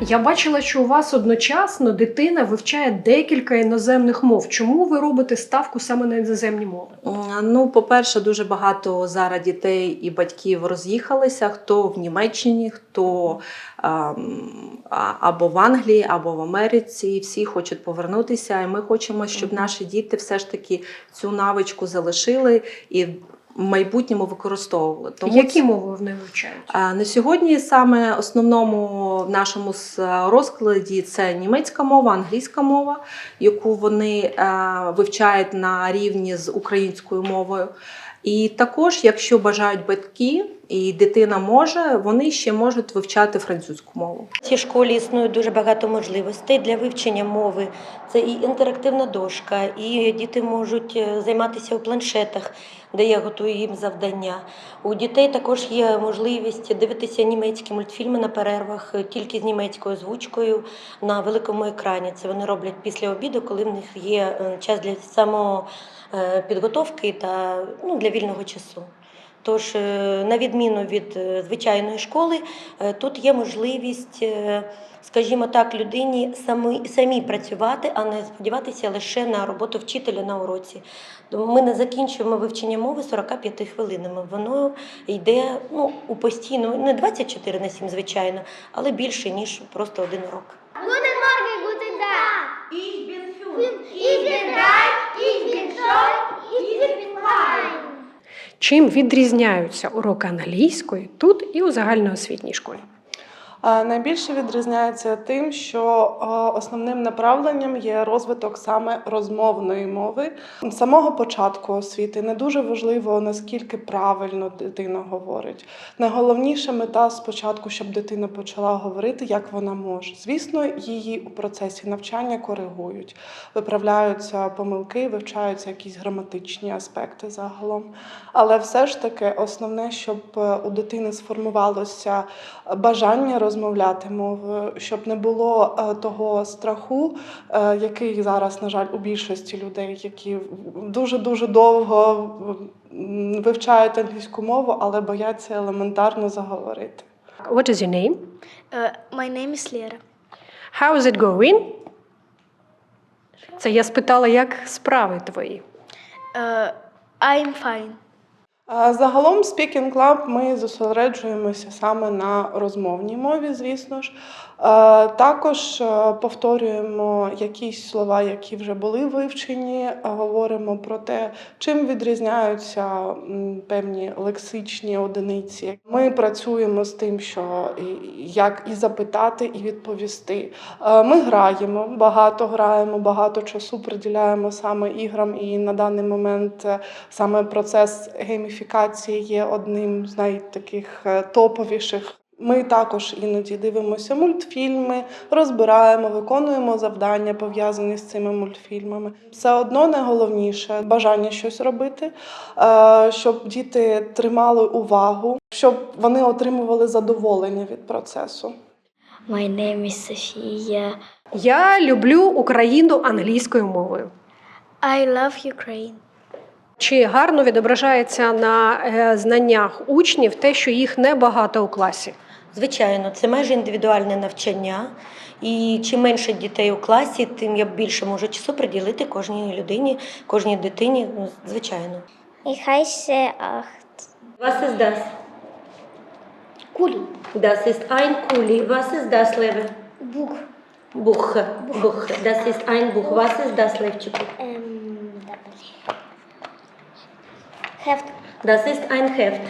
Я бачила, що у вас одночасно дитина вивчає декілька іноземних мов. Чому ви робите ставку саме на іноземні мови? Ну, по-перше, дуже багато зараз дітей і батьків роз'їхалися, хто в Німеччині, хто ем, або в Англії, або в Америці. Всі хочуть повернутися. І ми хочемо, щоб наші діти все ж таки цю навичку залишили і в майбутньому використовували. Які мови вони вивчають? На сьогодні саме основному в нашому розкладі це німецька мова, англійська мова, яку вони вивчають на рівні з українською мовою. І також, якщо бажають батьки і дитина може, вони ще можуть вивчати французьку мову. В цій школі існує дуже багато можливостей для вивчення мови. Це і інтерактивна дошка, і діти можуть е, займатися у планшетах, де я готую їм завдання. У дітей також є можливість дивитися німецькі мультфільми на перервах е, тільки з німецькою озвучкою на великому екрані. Це вони роблять після обіду, коли в них є е, час для самопідготовки та ну, для вільного часу. Тож, е, на відміну від е, звичайної школи, е, тут є можливість, скажімо так, людині самі, самі працювати, а не сподіватися лише на роботу вчителя на уроці. Ми не закінчуємо вивчення мови 45 хвилинами. Воно йде ну, у постійно, не 24 на 7, звичайно, але більше, ніж просто один урок. Чим відрізняються уроки англійської тут і у загальноосвітній школі? Найбільше відрізняється тим, що основним направленням є розвиток саме розмовної мови. З самого початку освіти не дуже важливо, наскільки правильно дитина говорить. Найголовніша мета спочатку, щоб дитина почала говорити, як вона може. Звісно, її у процесі навчання коригують, виправляються помилки, вивчаються якісь граматичні аспекти загалом. Але все ж таки основне, щоб е, у дитини сформувалося бажання розмовляти мовою, щоб не було е, того страху, е, який зараз, на жаль, у більшості людей, які дуже дуже довго вивчають англійську мову, але бояться елементарно заговорити. What is your name? Uh, my name is Lera. How is it going? Це я спитала, як справи твої. Uh, I'm fine. Загалом Speaking Club ми зосереджуємося саме на розмовній мові, звісно ж. Е, Також е, повторюємо якісь слова, які вже були вивчені, е, говоримо про те, чим відрізняються певні лексичні одиниці. Ми працюємо з тим, що як і запитати, і відповісти. Ми граємо, багато граємо, багато часу приділяємо саме іграм, і на даний момент саме процес гейміфікації є одним з найтаких е, топовіших. Ми також іноді дивимося мультфільми, розбираємо, виконуємо завдання пов'язані з цими мультфільмами. Все одно найголовніше бажання щось робити, е, щоб діти тримали увагу, щоб вони отримували задоволення від процесу. My name is Sophia. Я люблю Україну англійською мовою. I love Ukraine. Чи гарно відображається на е, знаннях учнів те, що їх небагато у класі? Звичайно, це майже індивідуальне навчання. І чим менше дітей у класі, тим я більше можу часу приділити кожній людині, кожній дитині. Ну, звичайно. Ich heiße Acht. Was ist das? Kuli. Das ist ein Kuli. Was ist das, Leve? Buch. Buch. Buch. Das ist ein Buch. Was ist das, Levчику? Ähm, Heft. Das ist ein Heft.